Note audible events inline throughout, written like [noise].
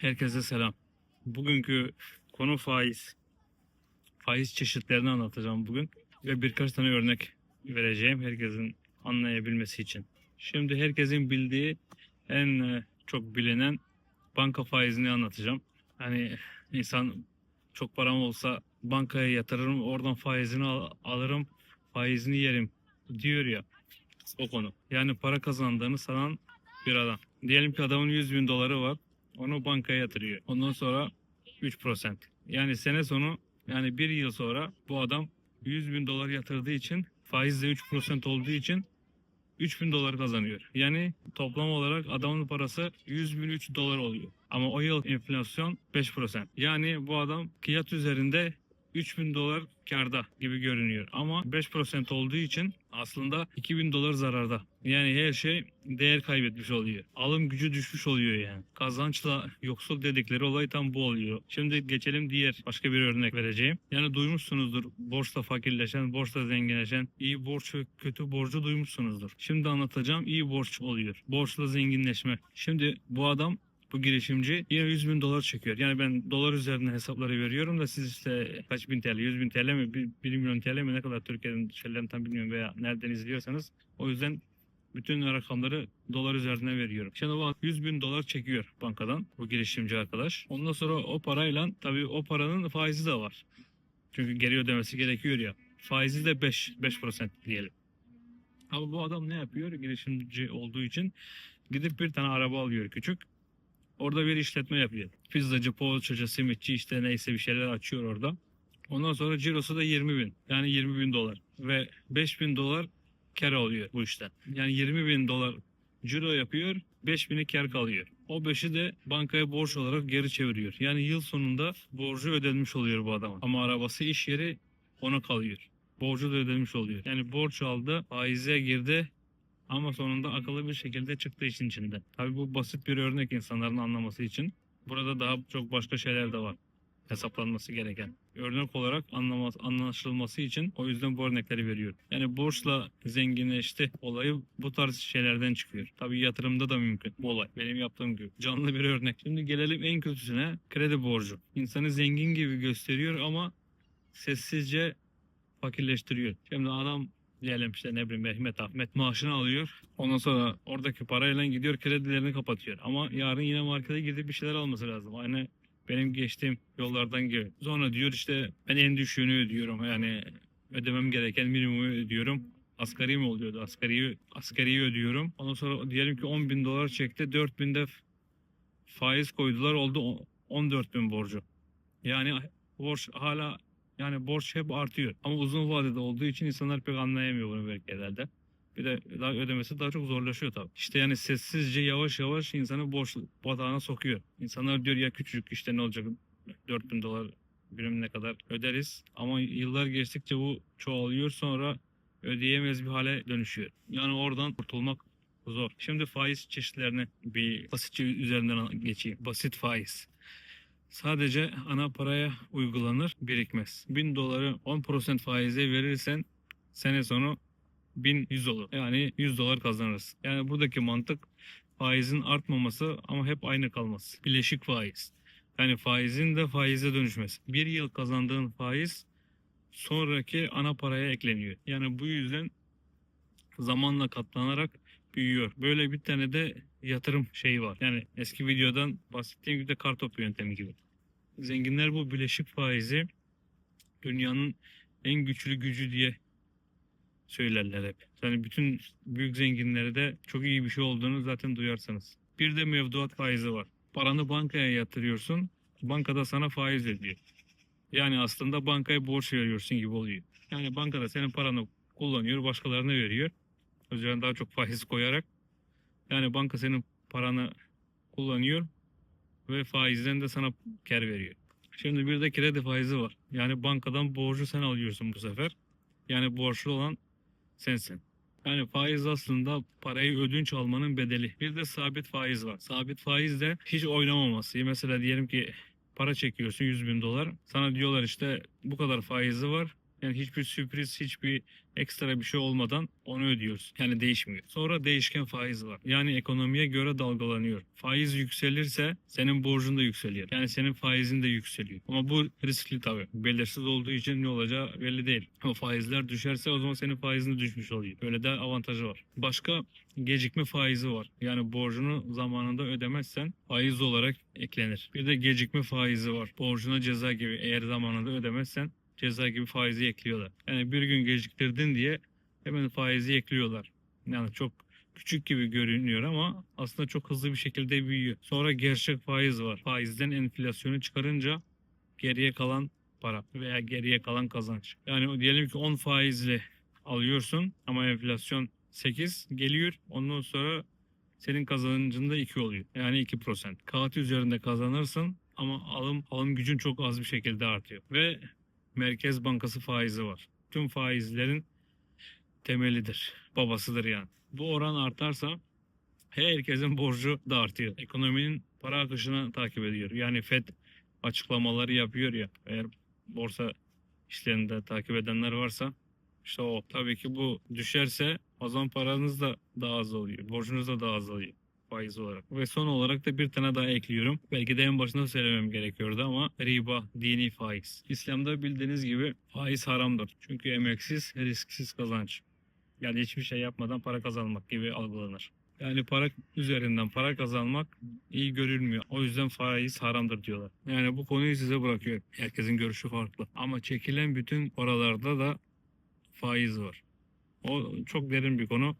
Herkese selam. Bugünkü konu faiz. Faiz çeşitlerini anlatacağım bugün ve birkaç tane örnek vereceğim herkesin anlayabilmesi için. Şimdi herkesin bildiği en e, çok bilinen banka faizini anlatacağım. Hani insan çok param olsa bankaya yatırırım, oradan faizini al- alırım, faizini yerim diyor ya o konu. Yani para kazandığını sanan bir adam. Diyelim ki adamın 100 bin doları var. Onu bankaya yatırıyor. Ondan sonra 3%. Yani sene sonu yani bir yıl sonra bu adam 100 bin dolar yatırdığı için faizle 3% olduğu için 3 bin dolar kazanıyor. Yani toplam olarak adamın parası 100 bin 3 dolar oluyor. Ama o yıl enflasyon 5%. Yani bu adam fiyat üzerinde 3000 dolar karda gibi görünüyor. Ama 5% olduğu için aslında 2000 dolar zararda. Yani her şey değer kaybetmiş oluyor. Alım gücü düşmüş oluyor yani. Kazançla yoksul dedikleri olay tam bu oluyor. Şimdi geçelim diğer başka bir örnek vereceğim. Yani duymuşsunuzdur borçla fakirleşen, borçla zenginleşen, iyi borç ve kötü borcu duymuşsunuzdur. Şimdi anlatacağım iyi borç oluyor. Borçla zenginleşme. Şimdi bu adam bu girişimci yine 100 bin dolar çekiyor. Yani ben dolar üzerinden hesapları veriyorum da siz işte kaç bin TL, 100 bin TL mi, 1, milyon TL mi ne kadar Türkiye'nin şeylerini tam bilmiyorum veya nereden izliyorsanız. O yüzden bütün rakamları dolar üzerinden veriyorum. Şimdi bak 100 bin dolar çekiyor bankadan bu girişimci arkadaş. Ondan sonra o parayla tabii o paranın faizi de var. Çünkü geri ödemesi gerekiyor ya. Faizi de 5, 5% diyelim. Ama bu adam ne yapıyor? Girişimci olduğu için gidip bir tane araba alıyor küçük. Orada bir işletme yapıyor. Pizzacı, poğaçacı, simitçi işte neyse bir şeyler açıyor orada. Ondan sonra cirosu da 20 bin. Yani 20 bin dolar. Ve 5 bin dolar kar alıyor bu işten. Yani 20 bin dolar ciro yapıyor. 5 bini kar kalıyor. O 5'i de bankaya borç olarak geri çeviriyor. Yani yıl sonunda borcu ödenmiş oluyor bu adama. Ama arabası iş yeri ona kalıyor. Borcu da ödenmiş oluyor. Yani borç aldı, faize girdi, ama sonunda akıllı bir şekilde çıktı işin içinden. Tabii bu basit bir örnek insanların anlaması için. Burada daha çok başka şeyler de var hesaplanması gereken. Örnek olarak anlaması, anlaşılması için o yüzden bu örnekleri veriyorum. Yani borçla zenginleşti olayı bu tarz şeylerden çıkıyor. Tabii yatırımda da mümkün bu olay. Benim yaptığım gibi. Canlı bir örnek. Şimdi gelelim en kötüsüne kredi borcu. İnsanı zengin gibi gösteriyor ama sessizce fakirleştiriyor. Şimdi adam diyelim işte ne bileyim Mehmet Ahmet maaşını alıyor. Ondan sonra oradaki parayla gidiyor kredilerini kapatıyor. Ama yarın yine markete gidip bir şeyler alması lazım. Aynı benim geçtiğim yollardan gibi. Sonra diyor işte ben en düşüğünü ödüyorum. Yani ödemem gereken minimumu ödüyorum. Asgari mi oluyordu? Asgari, asgariyi ödüyorum. Ondan sonra diyelim ki 10 bin dolar çekti. 4 binde faiz koydular. Oldu 14 bin borcu. Yani borç hala yani borç hep artıyor. Ama uzun vadede olduğu için insanlar pek anlayamıyor bunu belki herhalde. Bir de daha ödemesi daha çok zorlaşıyor tabii. İşte yani sessizce yavaş yavaş insanı borç batağına sokuyor. İnsanlar diyor ya küçücük işte ne olacak 4000 dolar birim ne kadar öderiz. Ama yıllar geçtikçe bu çoğalıyor sonra ödeyemez bir hale dönüşüyor. Yani oradan kurtulmak zor. Şimdi faiz çeşitlerini bir basitçe üzerinden geçeyim. Basit faiz. Sadece ana paraya uygulanır, birikmez. 1000 doları 10% faize verirsen sene sonu 1100 olur. Yani 100 dolar kazanırsın. Yani buradaki mantık faizin artmaması ama hep aynı kalması. Bileşik faiz. Yani faizin de faize dönüşmesi. Bir yıl kazandığın faiz sonraki ana paraya ekleniyor. Yani bu yüzden zamanla katlanarak büyüyor. Böyle bir tane de yatırım şeyi var. Yani eski videodan bahsettiğim gibi de kartopu yöntemi gibi. Zenginler bu bileşik faizi dünyanın en güçlü gücü diye söylerler hep. Yani bütün büyük zenginlere de çok iyi bir şey olduğunu zaten duyarsanız. Bir de mevduat faizi var. Paranı bankaya yatırıyorsun. Bankada sana faiz ödüyor. Yani aslında bankaya borç veriyorsun gibi oluyor. Yani bankada senin paranı kullanıyor, başkalarına veriyor. Üzerine daha çok faiz koyarak. Yani banka senin paranı kullanıyor ve faizden de sana kar veriyor. Şimdi bir de kredi faizi var. Yani bankadan borcu sen alıyorsun bu sefer. Yani borçlu olan sensin. Yani faiz aslında parayı ödünç almanın bedeli. Bir de sabit faiz var. Sabit faiz de hiç oynamaması. Mesela diyelim ki para çekiyorsun 100 bin dolar. Sana diyorlar işte bu kadar faizi var Yani hiçbir sürpriz, hiçbir ekstra bir şey olmadan onu ödüyoruz. Yani değişmiyor. Sonra değişken faiz var. Yani ekonomiye göre dalgalanıyor. Faiz yükselirse senin borcun da yükseliyor. Yani senin faizin de yükseliyor. Ama bu riskli tabii. Belirsiz olduğu için ne olacağı belli değil. Ama faizler düşerse o zaman senin faizin de düşmüş oluyor. Böyle de avantajı var. Başka gecikme faizi var. Yani borcunu zamanında ödemezsen faiz olarak eklenir. Bir de gecikme faizi var. Borcuna ceza gibi eğer zamanında ödemezsen ceza gibi faizi ekliyorlar. Yani bir gün geciktirdin diye hemen faizi ekliyorlar. Yani çok küçük gibi görünüyor ama aslında çok hızlı bir şekilde büyüyor. Sonra gerçek faiz var. Faizden enflasyonu çıkarınca geriye kalan para veya geriye kalan kazanç. Yani diyelim ki 10 faizle alıyorsun ama enflasyon 8 geliyor. Ondan sonra senin kazancın da 2 oluyor. Yani 2%. Kağıt üzerinde kazanırsın ama alım alım gücün çok az bir şekilde artıyor. Ve Merkez Bankası faizi var. Tüm faizlerin temelidir. Babasıdır yani. Bu oran artarsa herkesin borcu da artıyor. Ekonominin para akışını takip ediyor. Yani FED açıklamaları yapıyor ya. Eğer borsa işlerinde takip edenler varsa işte o. Tabii ki bu düşerse o zaman paranız da daha az oluyor. Borcunuz da daha az oluyor faiz olarak. Ve son olarak da bir tane daha ekliyorum. Belki de en başında söylemem gerekiyordu ama riba, dini faiz. İslam'da bildiğiniz gibi faiz haramdır. Çünkü emeksiz, risksiz kazanç. Yani hiçbir şey yapmadan para kazanmak gibi algılanır. Yani para üzerinden para kazanmak iyi görülmüyor. O yüzden faiz haramdır diyorlar. Yani bu konuyu size bırakıyorum. Herkesin görüşü farklı. Ama çekilen bütün paralarda da faiz var. O çok derin bir konu.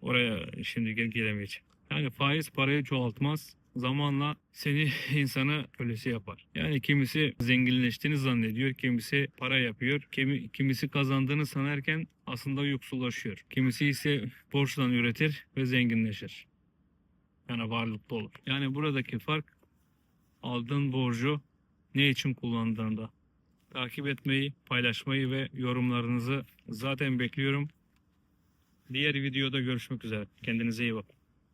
Oraya şimdi gel gelemeyeceğim. Yani faiz parayı çoğaltmaz. Zamanla seni [laughs] insanı kölesi yapar. Yani kimisi zenginleştiğini zannediyor, kimisi para yapıyor, kimi, kimisi kazandığını sanarken aslında yoksullaşıyor. Kimisi ise [laughs] borçla üretir ve zenginleşir. Yani varlıklı olur. Yani buradaki fark aldığın borcu ne için kullandığında. Takip etmeyi, paylaşmayı ve yorumlarınızı zaten bekliyorum. Diğer videoda görüşmek üzere. Kendinize iyi bakın.